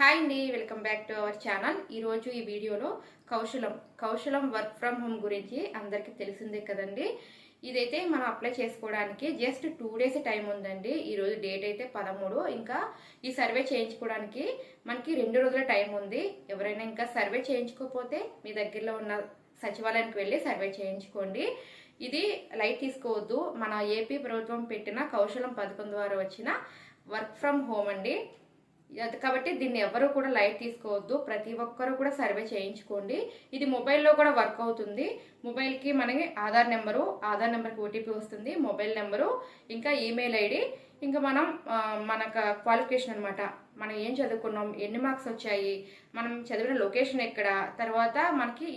Hi అండి welcome back to our channel. ఈరోజు ఈ వీడియోలో Kaushalam Kaushalam work from home గురించి అందరికీ తెలిసిందే కదండి. ఇదైతే మనం అప్లై చేసుకోవడానికి జస్ట్ టూ డేస్ టైం ఉందండి. ఈరోజు డేట్ అయితే పదమూడు. ఇంకా ఈ సర్వే చేయించుకోవడానికి మనకి రెండు రోజుల టైం ఉంది. ఎవరైనా ఇంకా సర్వే చేయించుకోకపోతే మీ దగ్గరలో ఉన్న సచివాలయానికి వెళ్ళి సర్వే చేయించుకోండి. ఇది లైట్ తీసుకోవద్దు. మన ఏపీ ప్రభుత్వం పెట్టిన కౌశలం పథకం ద్వారా వచ్చిన వర్క్ ఫ్రమ్ హోమ్ అండి. కాబట్టి దీన్ని ఎవరు కూడా లైట్ తీసుకోవద్దు. ప్రతి ఒక్కరు కూడా సర్వే చేయించుకోండి. ఇది మొబైల్లో కూడా వర్క్ అవుతుంది. మొబైల్కి మనకి ఆధార్ నెంబరు ఆధార్ నెంబర్కి ఓటీపీ వస్తుంది మొబైల్ నెంబరు ఇంకా ఈమెయిల్ ఐడి. ఇంకా మనం మన మనకు క్వాలిఫికేషన్ అనమాట మనం ఏం చదువుకున్నాం ఎన్ని మార్క్స్ వచ్చాయి మనం చదివిన లొకేషన్ ఎక్కడ తర్వాత మనకి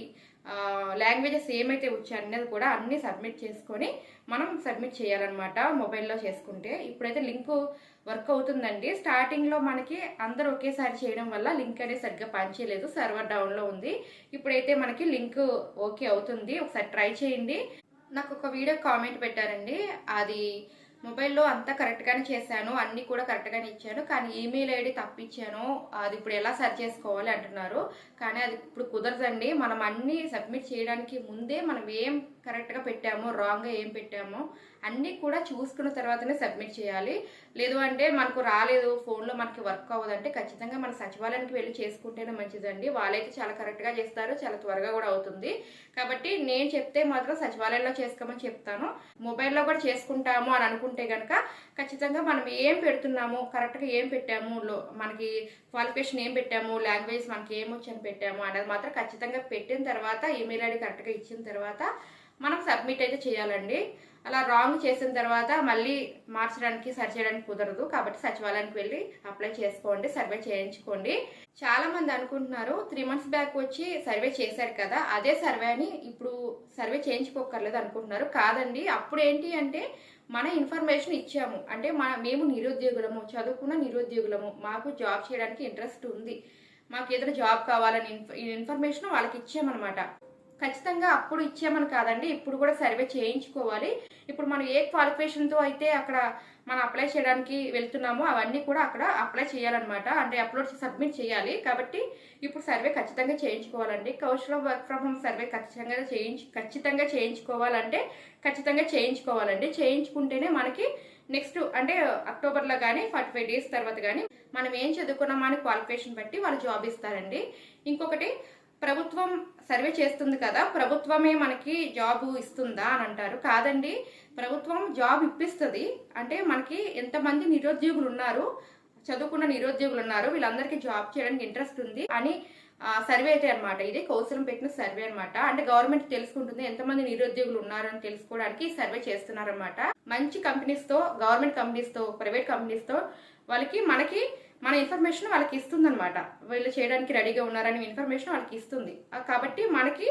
లాంగ్వేజెస్ ఏమైతే వచ్చాయి అనేది కూడా అన్నీ సబ్మిట్ చేసుకొని మనం సబ్మిట్ చేయాలన్నమాట మొబైల్లో చేసుకుంటే. ఇప్పుడైతే లింక్ వర్క్ అవుతుందండి. స్టార్టింగ్లో మనకి అందరూ ఒకేసారి చేయడం వల్ల లింక్ అనేది సరిగ్గా పనిచేయలేదు. సర్వర్ డౌన్లో ఉంది. ఇప్పుడైతే మనకి లింక్ ఓకే అవుతుంది. ఒకసారి ట్రై చేయండి. నాకు ఒక వీడియో కామెంట్ పెట్టారండి. అది మొబైల్లో అంతా కరెక్ట్గానే చేశాను అన్నీ కూడా కరెక్ట్గానే ఇచ్చాను కానీ ఈమెయిల్ ఐడి తప్పించాను అది ఇప్పుడు ఎలా సెర్చ్ చేసుకోవాలి అంటున్నారు. కానీ అది ఇప్పుడు కుదరదండి మనం అన్నీ సబ్మిట్ చేయడానికి ముందే మనం ఏం కరెక్ట్గా పెట్టామో రాంగ్గా ఏం పెట్టామో అన్నీ కూడా చూసుకున్న తర్వాతనే సబ్మిట్ చేయాలి. లేదు అంటే మనకు రాలేదు ఫోన్లో మనకి వర్క్ అవ్వదంటే ఖచ్చితంగా మన సచివాలయానికి వెళ్ళి చేసుకుంటేనే మంచిదండి. వాళ్ళైతే చాలా కరెక్ట్గా చేస్తారు చాలా త్వరగా కూడా అవుతుంది. కాబట్టి నేను చెప్తే మాత్రం సచివాలయంలో చేసుకోమని చెప్తాను. మొబైల్లో కూడా చేసుకుంటాము అని అనుకుంటే కనుక ఖచ్చితంగా మనం ఏం పెడుతున్నాము కరెక్ట్గా ఏం పెట్టాము లో- మనకి క్వాలిఫికేషన్ ఏం పెట్టాము లాంగ్వేజ్ మనకి ఏం వచ్చని పెట్టాము అనేది మాత్రం ఖచ్చితంగా పెట్టిన తర్వాత ఈమెయిల్ ఐడి కరెక్ట్గా ఇచ్చిన తర్వాత మనం సబ్మిట్ అయితే చేయాలండి. అలా రాంగ్ చేసిన తర్వాత మళ్ళీ మార్చడానికి సరి చేయడానికి కుదరదు. కాబట్టి సచివాలయానికి వెళ్ళి అప్లై చేసుకోండి సర్వే చేయించుకోండి. చాలా మంది అనుకుంటున్నారు త్రీ మంత్స్ బ్యాక్ వచ్చి సర్వే చేశారు కదా అదే సర్వే అని ఇప్పుడు సర్వే చేయించుకోకర్లేదు అనుకుంటున్నారు. కాదండి అప్పుడు ఏంటి అంటే మన ఇన్ఫర్మేషన్ ఇచ్చాము. అంటే మన మేము నిరుద్యోగులము చదువుకున్న నిరుద్యోగులము మాకు జాబ్ చేయడానికి ఇంట్రెస్ట్ ఉంది. మాకు ఏదైనా జాబ్ కావాలని ఇన్ఫర్మేషన్ వాళ్ళకి ఇచ్చామన్నమాట. ఖచ్చితంగా అప్పుడు ఇచ్చామని కాదండి. ఇప్పుడు కూడా సర్వే చేయించుకోవాలి. ఇప్పుడు మనం ఏ క్వాలిఫికేషన్తో అయితే అక్కడ మనం అప్లై చేయడానికి వెళ్తున్నామో అవన్నీ కూడా అక్కడ అప్లై చేయాలన్నమాట. అంటే అప్లోడ్ సబ్మిట్ చేయాలి. కాబట్టి ఇప్పుడు సర్వే ఖచ్చితంగా చేయించుకోవాలండి. Kaushalam work from home survey ఖచ్చితంగా చేయించు ఖచ్చితంగా చేయించుకోవాలంటే ఖచ్చితంగా చేయించుకోవాలండి. చేయించుకుంటేనే మనకి నెక్స్ట్ అంటే అక్టోబర్లో కానీ ఫార్టీ ఫైవ్ డేస్ తర్వాత కానీ మనం ఏం చదువుకున్నామో అని క్వాలిఫికేషన్ బట్టి వాళ్ళు జాబ్ ఇస్తారండి. ఇంకొకటి ప్రభుత్వం సర్వే చేస్తుంది కదా ప్రభుత్వమే మనకి జాబ్ ఇస్తుందా అని అంటారు. కాదండి ప్రభుత్వం జాబ్ ఇప్పిస్తుంది. అంటే మనకి ఎంతమంది నిరుద్యోగులు ఉన్నారు చదువుకున్న నిరుద్యోగులు ఉన్నారు వీళ్ళందరికీ జాబ్ చేయడానికి ఇంట్రెస్ట్ ఉంది అని సర్వే అయితే అనమాట ఇది కౌశలం పెట్టిన సర్వే అనమాట అంటే గవర్నమెంట్ తెలుసుకుంటుంది ఎంతమంది నిరుద్యోగులు ఉన్నారని తెలుసుకోవడానికి సర్వే చేస్తున్నారనమాట మంచి కంపెనీస్తో గవర్నమెంట్ కంపెనీస్తో ప్రైవేట్ కంపెనీస్తో వాళ్ళకి మనకి మన ఇన్ఫర్మేషన్ వాళ్ళకి ఇస్తుంది అనమాట వీళ్ళు చేయడానికి రెడీగా ఉన్నారని ఇన్ఫర్మేషన్ వాళ్ళకి ఇస్తుంది. కాబట్టి మనకి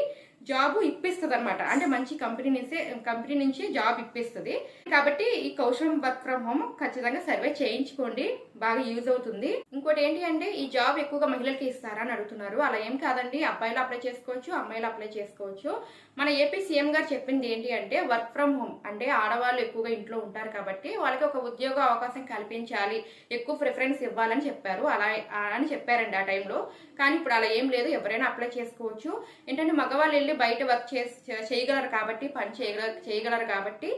జాబ్ ఇప్పిస్తుంది అనమాట అంటే మంచి కంపెనీ నుంచి కంపెనీ నుంచి జాబ్ ఇప్పిస్తుంది. కాబట్టి ఈ కౌశలం వర్క్ ఫ్రమ్ హోమ్ ఖచ్చితంగా సర్వే చేయించుకోండి. బాగా యూజ్ అవుతుంది. ఇంకోటి ఏంటి అంటే ఈ జాబ్ ఎక్కువగా మహిళలకి ఇస్తారా అని అడుగుతున్నారు. అలా ఏం కాదండి. అబ్బాయిలు అప్లై చేసుకోవచ్చు అమ్మాయిలు అప్లై చేసుకోవచ్చు. మన ఏపీ సీఎం గారు చెప్పింది ఏంటి అంటే వర్క్ ఫ్రమ్ హోమ్ అంటే ఆడవాళ్ళు ఎక్కువగా ఇంట్లో ఉంటారు కాబట్టి వాళ్ళకి ఒక ఉద్యోగ అవకాశం కల్పించాలి. ఎక్కువ ప్రిఫరెన్స్ ఇవ్వాలని చెప్పారు. అలా అని చెప్పారండి ఆ టైంలో. కానీ ఇప్పుడు అలా ఏం లేదు. ఎవరైనా అప్లై చేసుకోవచ్చు. ఏంటంటే మగవాళ్ళు వెళ్ళి బయట వర్క్ చేసి చేయగలరు కాబట్టి పని చేయగలరు చేయగలరు కాబట్టి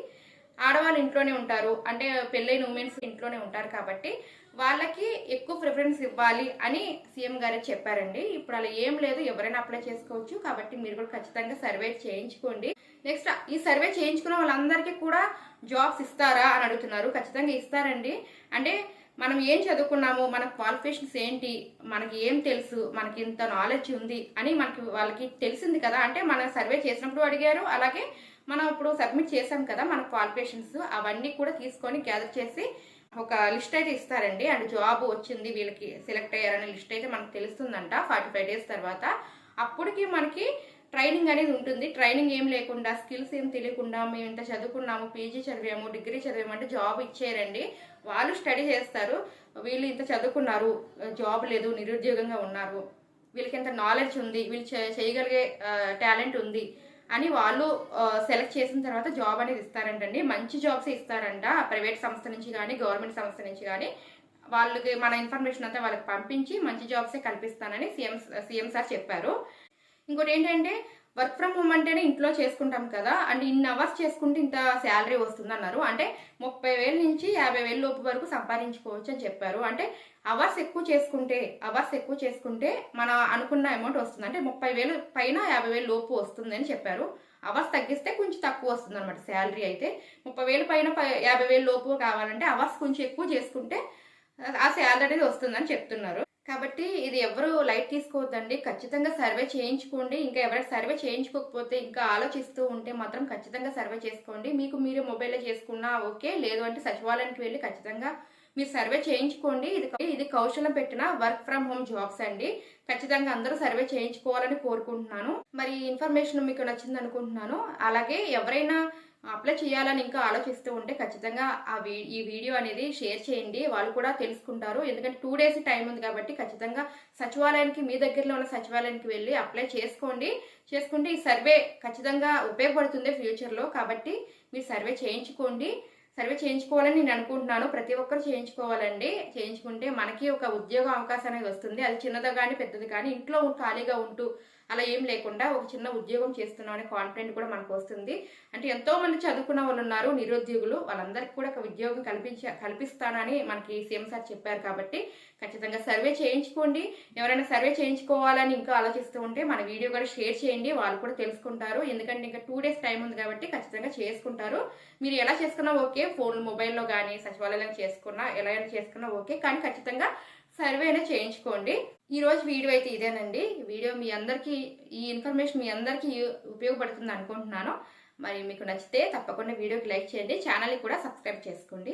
ఆడవాళ్ళు ఇంట్లోనే ఉంటారు. అంటే పెళ్ళైన ఉమెన్స్ ఇంట్లోనే ఉంటారు కాబట్టి వాళ్ళకి ఎక్కువ ప్రిఫరెన్స్ ఇవ్వాలి అని సీఎం గారు చెప్పారండి. ఇప్పుడు అలా ఏం లేదు. ఎవరైనా అప్లై చేసుకోవచ్చు కాబట్టి మీరు కూడా ఖచ్చితంగా సర్వే చేయించుకోండి. నెక్స్ట్ ఈ సర్వే చేయించుకున్న వాళ్ళందరికీ కూడా జాబ్స్ ఇస్తారా అని అడుగుతున్నారు. ఖచ్చితంగా ఇస్తారండి. అంటే మనం ఏం చదువుకున్నాము మన క్వాలిఫికేషన్స్ ఏంటి మనకి ఏం తెలుసు మనకి ఇంత నాలెడ్జ్ ఉంది అని మనకి వాళ్ళకి తెలిసింది కదా. అంటే మన సర్వే చేసినప్పుడు అడిగారు అలాగే మనం ఇప్పుడు సబ్మిట్ చేసాం కదా మన క్వాలిఫికేషన్స్ అవన్నీ కూడా తీసుకొని గ్యాదర్ చేసి ఒక లిస్ట్ అయితే ఇస్తారండి. అండ్ జాబ్ వచ్చింది వీళ్ళకి సెలెక్ట్ అయ్యారనే లిస్ట్ అయితే మనకు తెలుస్తుందంట ఫార్టీ ఫైవ్ డేస్ తర్వాత. అప్పటికి మనకి ట్రైనింగ్ అనేది ఉంటుంది. ట్రైనింగ్ ఏం లేకుండా స్కిల్స్ ఏం తెలియకుండా మేము ఇంత చదువుకున్నాము పీజీ చదివాము డిగ్రీ చదివాము అంటే జాబ్ ఇచ్చేయరండి వాళ్ళు స్టడీ చేస్తారు. వీళ్ళు ఇంత చదువుకున్నారు జాబ్ లేదు నిరుద్యోగంగా ఉన్నారు. వీళ్ళకి ఇంత నాలెడ్జ్ ఉంది వీళ్ళు చేయగలిగే టాలెంట్ ఉంది అని వాళ్ళు సెలెక్ట్ చేసిన తర్వాత జాబ్ అనేది ఇస్తారంటండి. మంచి జాబ్స్ ఇస్తారంట. ప్రైవేట్ సంస్థ నుంచి కానీ గవర్నమెంట్ సంస్థ నుంచి కానీ వాళ్ళకి మన ఇన్ఫర్మేషన్ అంతా వాళ్ళకి పంపించి మంచి జాబ్సే కల్పిస్తానని C M C M sir చెప్పారు. ఇంకోటి ఏంటంటే వర్క్ ఫ్రమ్ హోమ్ అంటేనే ఇంట్లో చేసుకుంటాం కదా అండ్ ఇన్ని అవర్స్ చేసుకుంటే ఇంత శాలరీ వస్తుంది అన్నారు అంటే ముప్పై వేల నుంచి యాభై వేల లోపు వరకు సంపాదించుకోవచ్చు అని చెప్పారు. అంటే అవర్స్ ఎక్కువ చేసుకుంటే అవర్స్ ఎక్కువ చేసుకుంటే మన అనుకున్న అమౌంట్ వస్తుంది. అంటే ముప్పై వేలు పైన యాభై వేలు లోపు వస్తుంది అని చెప్పారు. అవర్స్ తగ్గిస్తే కొంచెం తక్కువ వస్తుంది అనమాట శాలరీ అయితే. ముప్పై వేలు పైన యాభై వేలు లోపు కావాలంటే అవర్స్ కొంచెం ఎక్కువ చేసుకుంటే ఆ శాలరీ అనేది వస్తుందని చెప్తున్నారు. కాబట్టి ఇది ఎవరు లైట్ తీసుకోవద్దండి. ఖచ్చితంగా సర్వే చేయించుకోండి. ఇంకా ఎవరైనా సర్వే చేయించుకోకపోతే ఇంకా ఆలోచిస్తూ ఉంటే మాత్రం ఖచ్చితంగా సర్వే చేసుకోండి. మీకు మీరు మొబైల్లో చేసుకున్నా ఓకే లేదు అంటే సచివాలయానికి వెళ్ళి ఖచ్చితంగా మీరు సర్వే చేయించుకోండి. ఇది ఇది కౌశలం పెట్టిన వర్క్ ఫ్రమ్ హోమ్ జాబ్స్ అండి. ఖచ్చితంగా అందరూ సర్వే చేయించుకోవాలని కోరుకుంటున్నాను. మరి ఇన్ఫర్మేషన్ మీకు నచ్చింది అనుకుంటున్నాను. అలాగే ఎవరైనా అప్లై చేయాలని ఇంకా ఆలోచిస్తూ ఉంటే ఖచ్చితంగా ఆ వీ ఈ వీడియో అనేది షేర్ చేయండి. వాళ్ళు కూడా తెలుసుకుంటారు. ఎందుకంటే టూ డేస్ టైం ఉంది కాబట్టి ఖచ్చితంగా సచివాలయానికి మీ దగ్గరలో ఉన్న సచివాలయానికి వెళ్ళి అప్లై చేసుకోండి. చేసుకుంటే ఈ సర్వే ఖచ్చితంగా ఉపయోగపడుతుంది ఫ్యూచర్లో. కాబట్టి మీరు సర్వే చేయించుకోండి. సర్వే చేయించుకోవాలని నేను అనుకుంటున్నాను. ప్రతి ఒక్కరు చేయించుకోవాలండి. చేయించుకుంటే మనకి ఒక ఉద్యోగ అవకాశం అనేది వస్తుంది. అది చిన్నది కానీ పెద్దది కానీ ఇంట్లో ఖాళీగా ఉంటూ అలా ఏం లేకుండా ఒక చిన్న ఉద్యోగం చేస్తున్నాం అనే కాన్ఫిడెంట్ కూడా మనకు వస్తుంది. అంటే ఎంతో మంది చదువుకున్న వాళ్ళు ఉన్నారు నిరుద్యోగులు వాళ్ళందరికీ కూడా ఒక ఉద్యోగం కల్పించ కల్పిస్తానని మనకి సీఎం సార్ చెప్పారు కాబట్టి ఖచ్చితంగా సర్వే చేయించుకోండి. ఎవరైనా సర్వే చేయించుకోవాలని ఇంకా ఆలోచిస్తూ ఉంటే మన వీడియో కూడా షేర్ చేయండి వాళ్ళు కూడా తెలుసుకుంటారు. ఎందుకంటే ఇంకా టూ డేస్ టైం ఉంది కాబట్టి ఖచ్చితంగా చేసుకుంటారు. మీరు ఎలా చేసుకున్నా ఓకే ఫోన్ మొబైల్లో కానీ సచివాలయంలో చేసుకున్నా ఎలా అయినా చేసుకున్నా ఓకే. కానీ ఖచ్చితంగా సర్వేనే చేయించుకోండి. ఈరోజు వీడియో అయితే ఇదేనండి. వీడియో మీ అందరికీ ఈ ఇన్ఫర్మేషన్ మీ అందరికీ ఉపయోగపడుతుంది అనుకుంటున్నాను. మరి మీకు నచ్చితే తప్పకుండా వీడియోకి లైక్ చేయండి. ఛానల్ని కూడా సబ్స్క్రైబ్ చేసుకోండి.